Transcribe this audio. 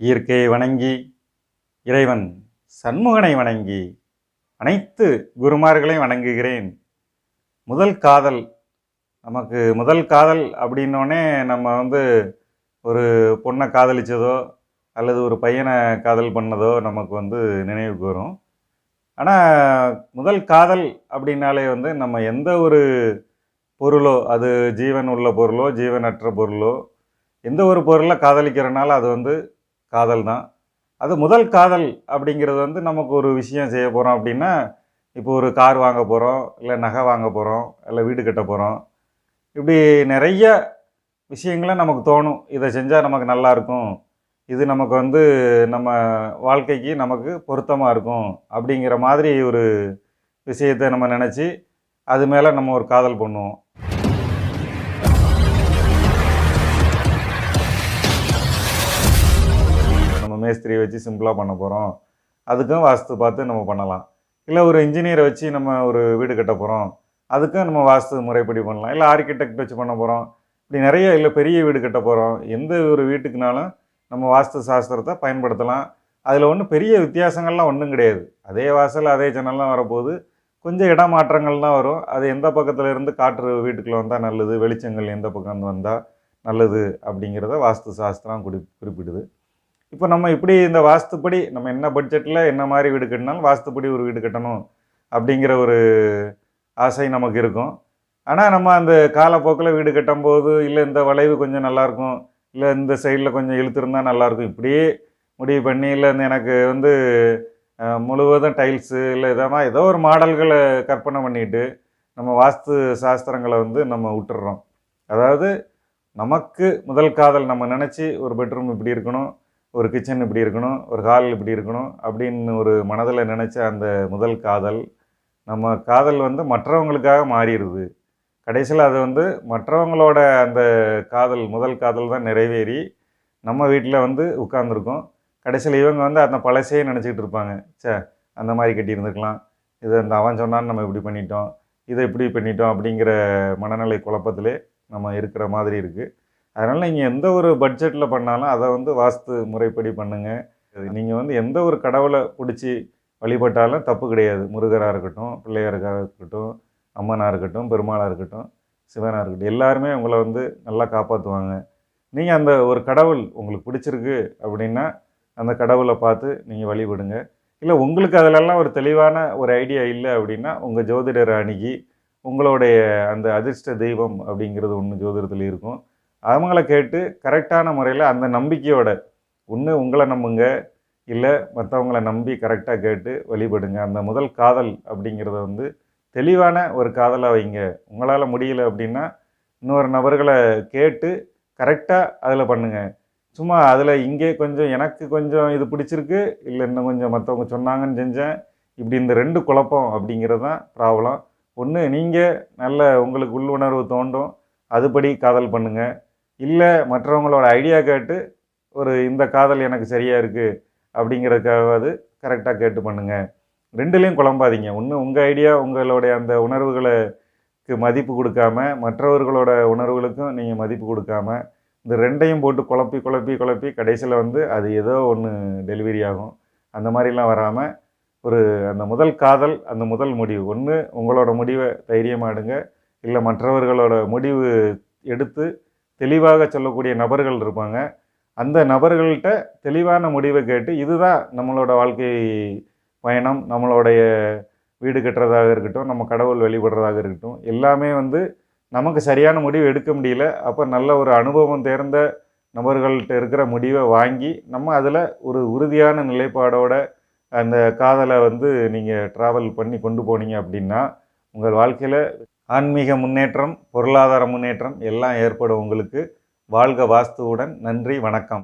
இயற்கையை வணங்கி இறைவன் சண்முகனை வணங்கி அனைத்து குருமார்களையும் வணங்குகிறேன். முதல் காதல் நமக்கு முதல் காதல் அப்படின்னோடனே நம்ம வந்து ஒரு பொண்ணை காதலிச்சதோ அல்லது ஒரு பையனை காதல் பண்ணதோ நமக்கு வந்து நினைவுக்கு வரும் ஆனால் முதல் காதல் அப்படின்னாலே வந்து நம்ம எந்த ஒரு பொருளோ அது ஜீவன் உள்ள பொருளோ ஜீவனற்ற பொருளோ எந்த ஒரு பொருளை காதலிக்கிறனால அது வந்து காதல் தான் அது முதல் காதல் அப்படிங்கிறது வந்து நமக்கு ஒரு விஷயம் செய்ய போகிறோம் அப்படின்னா இப்போ ஒரு கார் வாங்க போகிறோம் இல்லை நகை வாங்க போகிறோம் இல்லை வீடு கட்ட போகிறோம் இப்படி நிறைய விஷயங்களை நமக்கு தோணும். இதை செஞ்சால் நமக்கு நல்லா இருக்கும். இது நமக்கு வந்து நம்ம வாழ்க்கைக்கு நமக்கு பொருத்தமாக இருக்கும் அப்படிங்கிற மாதிரி ஒரு விஷயத்தை நம்ம நினச்சி அது மேலே நம்ம ஒரு காதல் பண்ணுவோம். மேஸ்திரியை வச்சு சிம்பிளாக பண்ண போகிறோம் அதுக்கும் வாஸ்து பார்த்து நம்ம பண்ணலாம். இல்லை ஒரு இன்ஜினியரை வச்சு நம்ம ஒரு வீடு கட்ட போகிறோம் அதுக்கும் நம்ம வாஸ்து முறைப்படி பண்ணலாம். இல்லை ஆர்கிடெக்ட் வச்சு பண்ண போகிறோம் இப்படி நிறைய இல்லை பெரிய வீடு கட்ட போகிறோம் எந்த ஒரு வீட்டுக்குனாலும் நம்ம வாஸ்து சாஸ்திரத்தை பயன்படுத்தலாம். அதில் ஒன்றும் பெரிய வித்தியாசங்கள்லாம் ஒன்றும் கிடையாது. அதே வாசல் அதே ஜன்னல்லாம் வரப்போகுது. கொஞ்சம் இடம் மாற்றங்கள் தான் வரும். அது எந்த பக்கத்தில் இருந்து காற்று வீட்டுக்குள்ளே வந்தால் நல்லது வெளிச்சங்கள் எந்த பக்கம் வந்து வந்தால் நல்லது அப்படிங்கிறத வாஸ்து சாஸ்திரம் குறி குறிப்பிடுது. இப்போ நம்ம இப்படி இந்த வாஸ்துப்படி நம்ம என்ன பட்ஜெட்டில் என்ன மாதிரி வீடு கட்டினாலும் வாஸ்துப்படி ஒரு வீடு கட்டணும் அப்படிங்கிற ஒரு ஆசை நமக்கு இருக்கும். ஆனால் நம்ம அந்த காலப்போக்கில் வீடு கட்டும்போது இல்லை இந்த வளைவு கொஞ்சம் நல்லாயிருக்கும் இல்லை இந்த சைடில் கொஞ்சம் இழுத்துருந்தா நல்லாயிருக்கும் இப்படியே முடிவு பண்ணி இல்லை இந்த எனக்கு வந்து முழுவதும் டைல்ஸு இல்லை இதெல்லாம் ஏதோ ஒரு மாடல்களை கற்பனை பண்ணிட்டு நம்ம வாஸ்து சாஸ்திரங்களை வந்து நம்ம விட்டுடுறோம் அதாவது நமக்கு முதல் காதல் நம்ம நினச்சி ஒரு பெட்ரூம் இப்படி இருக்கணும் ஒரு கிச்சன் இப்படி இருக்கணும் ஒரு ஹால் இப்படி இருக்கணும் அப்படின்னு ஒரு மனதில் நினச்ச அந்த முதல் காதல் நம்ம காதல் வந்து மற்றவங்களுக்காக மாறிடுது. கடைசியில் அது வந்து மற்றவங்களோட அந்த காதல் முதல் காதல் தான் நிறைவேறி நம்ம வீட்டில் வந்து உட்காந்துருக்கோம் கடைசியில் இவங்க வந்து அந்த பழசையே நினச்சிக்கிட்டு இருப்பாங்க. ச்சே அந்த மாதிரி கட்டியிருந்துருக்கலாம். இது அந்த அவன் சொன்னான்னு நம்ம இப்படி பண்ணிட்டோம் இதை இப்படி பண்ணிட்டோம் அப்படிங்கிற மனநிலை குழப்பத்திலே நம்ம இருக்கிற மாதிரி இருக்குது அதனால் நீங்கள் எந்த ஒரு பட்ஜெட்டில் பண்ணாலும் அதை வந்து வாஸ்து முறைப்படி பண்ணுங்கள் நீங்கள் வந்து எந்த ஒரு கடவுளை பிடிச்சி வழிபட்டாலும் தப்பு கிடையாது. முருகராக இருக்கட்டும் பிள்ளையாருக்காக இருக்கட்டும் அம்மனாக இருக்கட்டும் பெருமாளாக இருக்கட்டும் சிவனாக இருக்கட்டும் எல்லாருமே உங்களை வந்து நல்லா காப்பாற்றுவாங்க நீங்கள் அந்த ஒரு கடவுள் உங்களுக்கு பிடிச்சிருக்கு அப்படின்னா அந்த கடவுளை பார்த்து நீங்கள் வழிபடுங்க. இல்லை உங்களுக்கு அதிலெல்லாம் ஒரு தெளிவான ஒரு ஐடியா இல்லை அப்படின்னா உங்கள் ஜோதிடரை அணுகி உங்களுடைய அந்த அதிர்ஷ்ட தெய்வம் அப்படிங்கிறது ஒன்று ஜோதிடத்தில் இருக்கும். அவங்கள கேட்டு கரெக்டான முறையில் அந்த நம்பிக்கையோட ஒன்று உங்களை நம்புங்க இல்லை மற்றவங்கள நம்பி கரெக்டாக கேட்டு வழிபடுங்க. அந்த முதல் காதல் அப்படிங்கிறத வந்து தெளிவான ஒரு காதலை வைங்க. உங்களால் முடியல அப்படின்னா இன்னொரு நபர்களை கேட்டு கரெக்டாக அதில் பண்ணுங்கள் சும்மா அதில் இங்கே கொஞ்சம் எனக்கு கொஞ்சம் இது பிடிச்சிருக்கு இல்லை இன்னும் கொஞ்சம் மற்றவங்க சொன்னாங்கன்னு செஞ்சேன் இப்படி இந்த ரெண்டு குழப்பம் அப்படிங்கிறது தான் ப்ராப்ளம். ஒன்று நீங்கள் நல்ல உங்களுக்கு உள்ளுணர்வு தோண்டும் அதுபடி காதல் பண்ணுங்கள் இல்லை மற்றவங்களோட ஐடியா கேட்டு ஒரு இந்த காதல் எனக்கு சரியாக இருக்குது அப்படிங்கிறதுக்காவது கரெக்டாக கேட்டு பண்ணுங்கள் ரெண்டுலேயும் குழம்பாதீங்க. ஒன்று உங்கள் ஐடியா உங்களுடைய அந்த உணர்வுகளுக்கு மதிப்பு கொடுக்காம மற்றவர்களோட உணர்வுகளுக்கும் நீங்கள் மதிப்பு கொடுக்காம இந்த ரெண்டையும் போட்டு குழப்பி குழப்பி குழப்பி கடைசியில் வந்து அது ஏதோ ஒன்று டெலிவரி ஆகும். அந்த மாதிரிலாம் வராமல் ஒரு அந்த முதல் காதல் அந்த முதல் முடிவு. ஒன்று உங்களோட முடிவை தைரியமாக எடுங்க. இல்லை மற்றவர்களோட முடிவு எடுத்து தெளிவாக சொல்லக்கூடிய நபர்கள் இருப்பாங்க. அந்த நபர்கள்ட்ட தெளிவான முடிவை கேட்டு இதுதான் நம்மளோட வாழ்க்கை பயணம் நம்மளுடைய வீடு கட்டுறதாக இருக்கட்டும் நம்ம கடவுள் வழிபடுறதாக இருக்கட்டும் எல்லாமே வந்து நமக்கு சரியான முடிவு எடுக்க முடியல. அப்போ நல்ல ஒரு அனுபவம் தேர்ந்த நபர்கள்ட்ட இருக்கிற முடிவை வாங்கி நம்ம அதில் ஒரு உறுதியான நிலைப்பாடோட அந்த காதலை வந்து நீங்கள் ட்ராவல் பண்ணி கொண்டு போனீங்க அப்படின்னா உங்கள் வாழ்க்கையில் ஆன்மீக முன்னேற்றம் பொருளாதார முன்னேற்றம் எல்லாம் ஏற்படும் உங்களுக்கு. வாழ்க வாஸ்துவுடன். நன்றி. வணக்கம்.